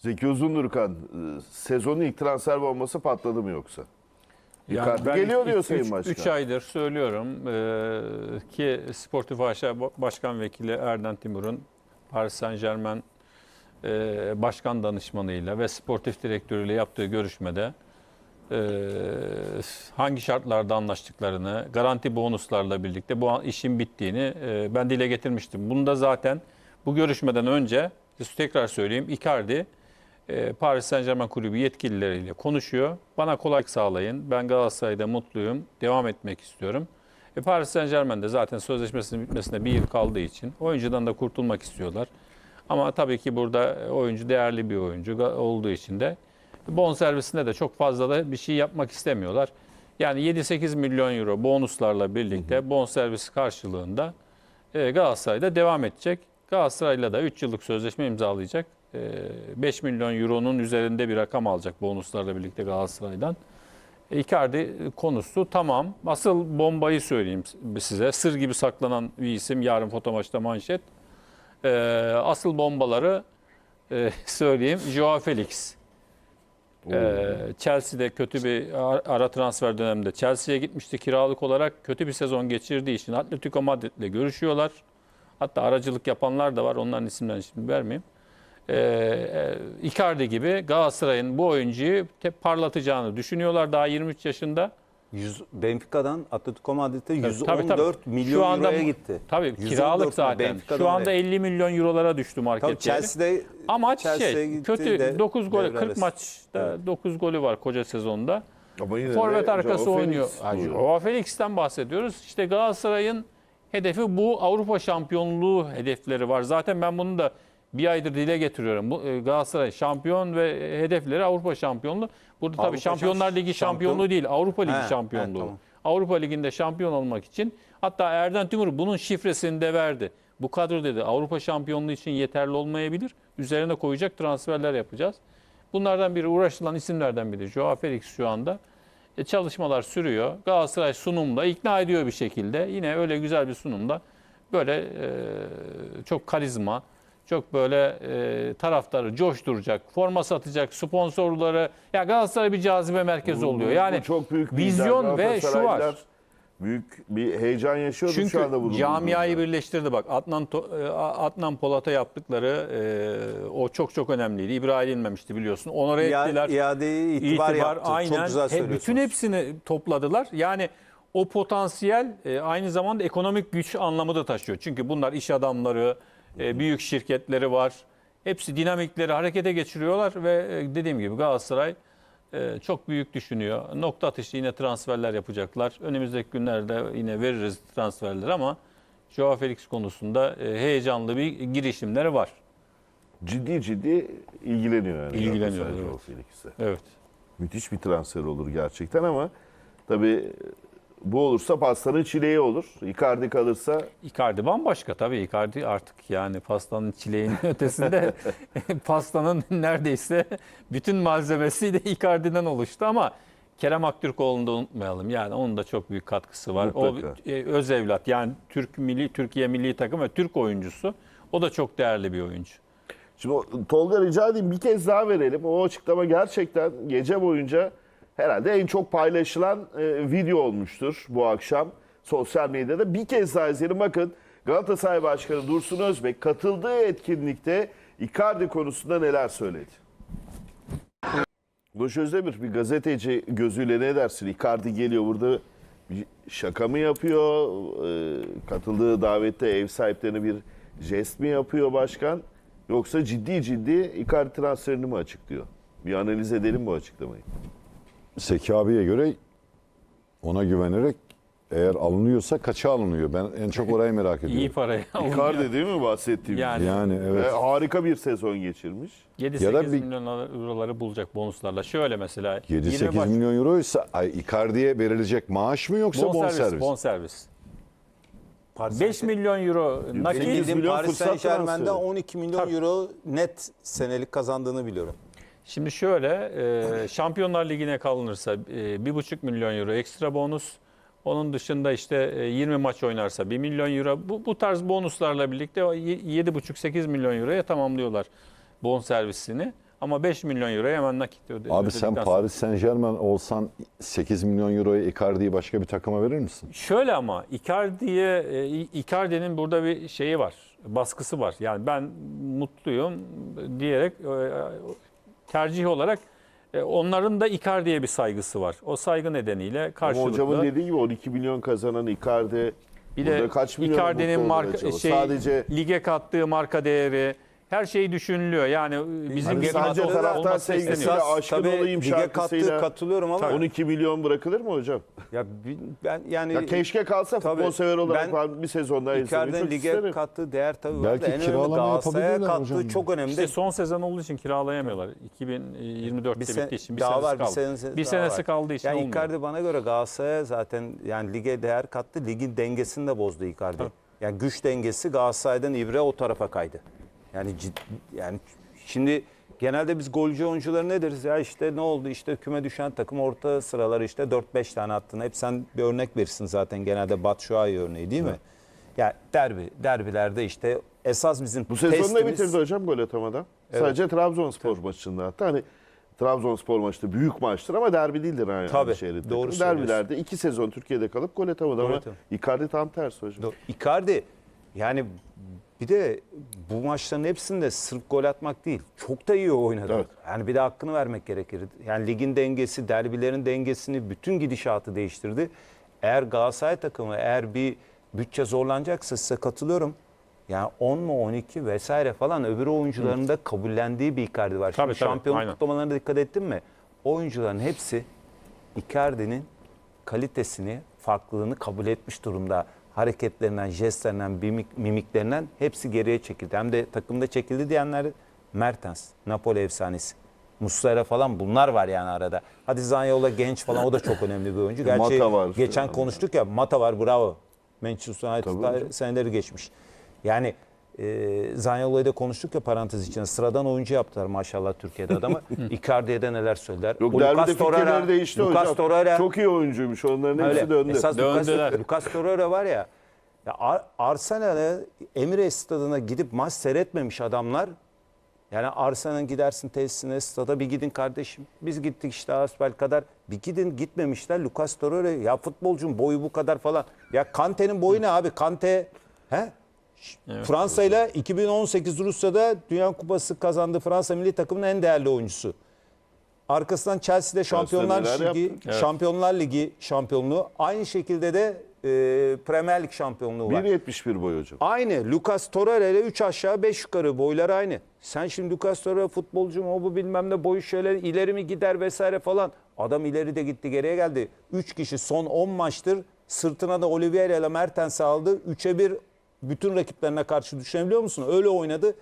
Zeki Uzundurkan e, sezonun ilk transfer bombası patladı mı yoksa? Icardi ben geliyor diyor Sayın üç- Başkan. Üç aydır söylüyorum eee, ki Sportif Aşağı Başkan Vekili Erden Timur'un Paris Saint Germain eee, Başkan Danışmanıyla ve Sportif Direktörüyle yaptığı görüşmede eee, hangi şartlarda anlaştıklarını, garanti bonuslarla birlikte bu işin bittiğini eee, ben dile getirmiştim. Bunu da zaten bu görüşmeden önce tekrar söyleyeyim Icardi e, Paris Saint Germain kulübü yetkilileriyle konuşuyor. Bana kolaylık sağlayın. Ben Galatasaray'da mutluyum. Devam etmek istiyorum. E, Paris Saint Germain'de zaten sözleşmesinin bitmesine bir yıl kaldığı için oyuncudan da kurtulmak istiyorlar. Ama tabii ki burada oyuncu değerli bir oyuncu olduğu için de bon servisinde de çok fazla da bir şey yapmak istemiyorlar. Yani 7-8 milyon euro bonuslarla birlikte bon servis karşılığında e, Galatasaray'da devam edecek. Galatasaray'la da 3 yıllık sözleşme imzalayacak. E, 5 milyon euronun üzerinde bir rakam alacak bonuslarla birlikte Galatasaray'dan. Icardi konusu tamam. Asıl bombayı söyleyeyim size. Sır gibi saklanan bir isim. Yarın foto maçta manşet. E, asıl bombaları e, söyleyeyim. Joao Felix. Ee, Chelsea'de kötü bir ar- ara transfer döneminde Chelsea'ye gitmişti kiralık olarak. Kötü bir sezon geçirdiği için Atletico Madrid'le görüşüyorlar. Hatta aracılık yapanlar da var. Onların isimlerini şimdi vermeyeyim. Ee, e, Icardi gibi Galatasaray'ın bu oyuncuyu parlatacağını düşünüyorlar. Daha 23 yaşında. 100, Benfica'dan Atletico Madrid'e 114 tabii, tabii. milyon Şu anda euroya gitti. Tabii 114 kiralık zaten. Benfica'dan Şu anda oraya. 50 milyon eurolara düştü market Tabii değeri. Chelsea'de Amaç Chelsea'ye şey kötü de 9 gol devre 40 arası. maçta 9 golü var koca sezonda. Ama Forvet arkası Joao oynuyor. Joao Felix'ten bahsediyoruz. İşte Galatasaray'ın hedefi bu Avrupa şampiyonluğu hedefleri var. Zaten ben bunu da bir aydır dile getiriyorum. Bu e, Galatasaray şampiyon ve hedefleri Avrupa şampiyonluğu. Burada tabii Avrupa Şampiyonlar şamp- Ligi şampiyon- şampiyonluğu değil, Avrupa Ligi He, şampiyonluğu. tamam. Avrupa Ligi'nde şampiyon olmak için hatta Erden Timur bunun şifresini de verdi. Bu kadro dedi Avrupa şampiyonluğu için yeterli olmayabilir. Üzerine koyacak transferler yapacağız. Bunlardan biri uğraşılan isimlerden biri Joao Felix şu anda. E, çalışmalar sürüyor. Galatasaray sunumla ikna ediyor bir şekilde. Yine öyle güzel bir sunumda böyle e, çok karizma, çok böyle e, taraftarı coşturacak, forma satacak, sponsorları. Ya Galatasaray bir cazibe merkezi Bu- bu- oluyor. bu Yani çok büyük bir vizyon ve şu var. Büyük bir heyecan yaşıyordu Çünkü şu anda bulunduğumuz camiayı durumda. birleştirdi bak. Adnan e, Adnan Polat'a yaptıkları e, o çok çok önemliydi. İbra edilmemişti biliyorsun. Onore İa- ettiler. iadeye itibar, yaptı. aynen. Çok güzel He- söylüyorsunuz. Bütün hepsini topladılar. Yani o potansiyel e, aynı zamanda ekonomik güç anlamı da taşıyor. Çünkü bunlar iş adamları, e, büyük şirketleri var. Hepsi dinamikleri harekete geçiriyorlar ve e, dediğim gibi Galatasaray e, çok büyük düşünüyor. Nokta atışı yine transferler yapacaklar. Önümüzdeki günlerde yine veririz transferleri ama Joao Felix konusunda e, heyecanlı bir girişimleri var. ciddi ciddi ilgileniyor yani. İlgileniyor, evet. Felix'e. Evet. Müthiş bir transfer olur gerçekten ama tabii bu olursa pastanın çileği olur. Icardi kalırsa Icardi bambaşka tabii. Icardi artık yani pastanın çileğinin ötesinde pastanın neredeyse bütün malzemesi de Icardi'den oluştu ama Kerem Aktürkoğlu'nu da unutmayalım. Yani onun da çok büyük katkısı var. Mutlaka. O e, öz evlat yani Türk milli Türkiye milli takım ve Türk oyuncusu. O da çok değerli bir oyuncu. Şimdi Tolga rica edeyim bir kez daha verelim. O açıklama gerçekten gece boyunca herhalde en çok paylaşılan e, video olmuştur bu akşam sosyal medyada. Bir kez daha izleyelim. Bakın Galatasaray Başkanı Dursun Özbek katıldığı etkinlikte Icardi konusunda neler söyledi. Ulaş Özdemir bir gazeteci gözüyle ne dersin? Icardi geliyor burada şaka mı yapıyor? E, katıldığı davette ev sahiplerine bir jest mi yapıyor başkan? Yoksa ciddi ciddi Icardi transferini mi açıklıyor? Bir analiz edelim bu açıklamayı. Seki abiye göre ona güvenerek eğer alınıyorsa kaça alınıyor? Ben en çok orayı merak ediyorum. İyi paraya alınıyor. Icardi değil mi bahsettiğim? Yani Yani Ve evet. harika bir sezon geçirmiş. 7-8 Ya da bir- milyon euroları bulacak bonuslarla. Şöyle mesela 7-8 maç- milyon euroysa ay Icardi'ye verilecek maaş mı yoksa bonservis. bonservis? bonservis. Paris 5 milyon euro nakit. Sekiz bildiğim milyon Paris fırsat Saint Germain'de transferi. 12 milyon Tabii. euro net senelik kazandığını biliyorum. Şimdi şöyle, e, Şampiyonlar Ligi'ne kalınırsa e, 1,5 milyon euro ekstra bonus. Onun dışında işte e, 20 maç oynarsa 1 milyon euro. Bu, bu tarz bonuslarla birlikte o y- 7,5-8 milyon euroya tamamlıyorlar bon servisini. Ama 5 milyon euroya hemen nakit öde. Abi sen ödedikten sonra- Paris Saint Germain olsan 8 milyon euroyu Icardi'yi başka bir takıma verir misin? Şöyle ama Icardi'ye e, Icardi'nin burada bir şeyi var. Baskısı var. Yani ben mutluyum diyerek e, tercih olarak e, onların da Icardi'ye bir saygısı var. O saygı nedeniyle Ama karşılıklı. hocamın dediği gibi 12 milyon kazanan Icardi Bir de kaç milyon Icardi'nin marka şey Sadece lige kattığı marka değeri her şey düşünülüyor. Yani bizim Hani gibi sadece olması taraftar sevgisiyle Esas aşkın tabii olayım lige kattığı şarkısıyla katılıyorum ama 12 milyon bırakılır mı hocam? ya bi- ben yani Ya keşke kalsa Tabii. futbol sever olarak Ben ben bir sezonda izlemeyi Icardi'nin çok lige isterim. kattığı değer tabii var Belki da en önemli kiralama Galatasaray'a yapabilirler kattığı hocam. çok önemli. İşte son sezon olduğu için kiralayamıyorlar. 2024'te Bir sen- bittiği için bir daha senesi var, bir kaldı. senesi bir daha senesi var. kaldığı için Yani olmuyor. Icardi bana göre Galatasaray'a zaten yani lige değer kattı. Ligin dengesini de bozdu Icardi. Yani güç dengesi Galatasaray'dan ibre o tarafa kaydı. Yani cid- yani şimdi genelde biz golcü oyuncuları ne deriz ya işte ne oldu işte küme düşen takım orta sıraları işte 4-5 tane attın. Hep sen bir örnek verirsin zaten genelde Batshuayi örneği değil mi? Ya derbi, derbilerde işte esas bizim Bu sezonu da testimiz- bitirdi hocam gol atamadan. Sadece Trabzonspor maçında hatta hani Trabzonspor maçı büyük maçtır ama derbi değildir yani. Tabii, şehrin doğru. Derbilerde iki sezon Türkiye'de kalıp gol atamadı ama atamadı. Icardi tam tersi hocam. Do- Icardi yani bir de bu maçların hepsinde sırf gol atmak değil. Çok da iyi oynadı. Evet. Yani bir de hakkını vermek gerekir. Yani ligin dengesi, derbilerin dengesini, bütün gidişatı değiştirdi. Eğer Galatasaray takımı eğer bir bütçe zorlanacaksa size katılıyorum. Yani 10 mu 12 vesaire falan öbür oyuncuların da kabullendiği bir Icardi var. Tabii, Şimdi tabii, şampiyonluk aynen. kutlamalarına dikkat ettin mi? Oyuncuların hepsi Icardi'nin kalitesini, farklılığını kabul etmiş durumda. Hareketlerinden, jestlerinden, mimik, mimiklerinden hepsi geriye çekildi. Hem de takımda çekildi diyenler Mertens, Napoli efsanesi. Muslera falan bunlar var yani arada. Hadi Zanyola genç falan o da çok önemli bir oyuncu. Gerçi Mata var. geçen konuştuk ya Mata var bravo. Manchester United'da seneleri geçmiş. Yani e, Zanyola'yı da konuştuk ya parantez içinde. Sıradan oyuncu yaptılar maşallah Türkiye'de adamı. Icardi'ye de neler söyler. Yok O Lucas Torreira- değişti Lucas hocam. Torreira- Çok iyi oyuncuymuş onların hepsi Öyle. döndü. Esas Lucas, Döndüler. Lucas Torreira var ya, ya Ar- Arsenal'e Emirates stadına gidip maç seyretmemiş adamlar. Yani Arsenal'ın gidersin tesisine, stada bir gidin kardeşim. Biz gittik işte asbel kadar. Bir gidin gitmemişler. Lucas Torreira ya futbolcunun boyu bu kadar falan. Ya Kante'nin boyu ne abi? Kante he? Fransa ile 2018 Rusya'da Dünya Kupası kazandı Fransa milli takımının en değerli oyuncusu. Arkasından Chelsea'de Şampiyonlar neler Ligi, yaptı? Şampiyonlar Ligi şampiyonluğu. Aynı şekilde de e, Premier Lig şampiyonluğu var. 1.71 boy hocam. Aynı. Lucas Torreira ile 3 aşağı 5 yukarı boylar aynı. Sen şimdi Lucas Torreira futbolcu mu o bu bilmem ne boyu şöyle ileri mi gider vesaire falan. Adam ileri de gitti geriye geldi. 3 kişi son 10 maçtır sırtına da Oliveira ile Mertens'i aldı. 3'e 1 bütün rakiplerine karşı düşünebiliyor musun? Öyle oynadı.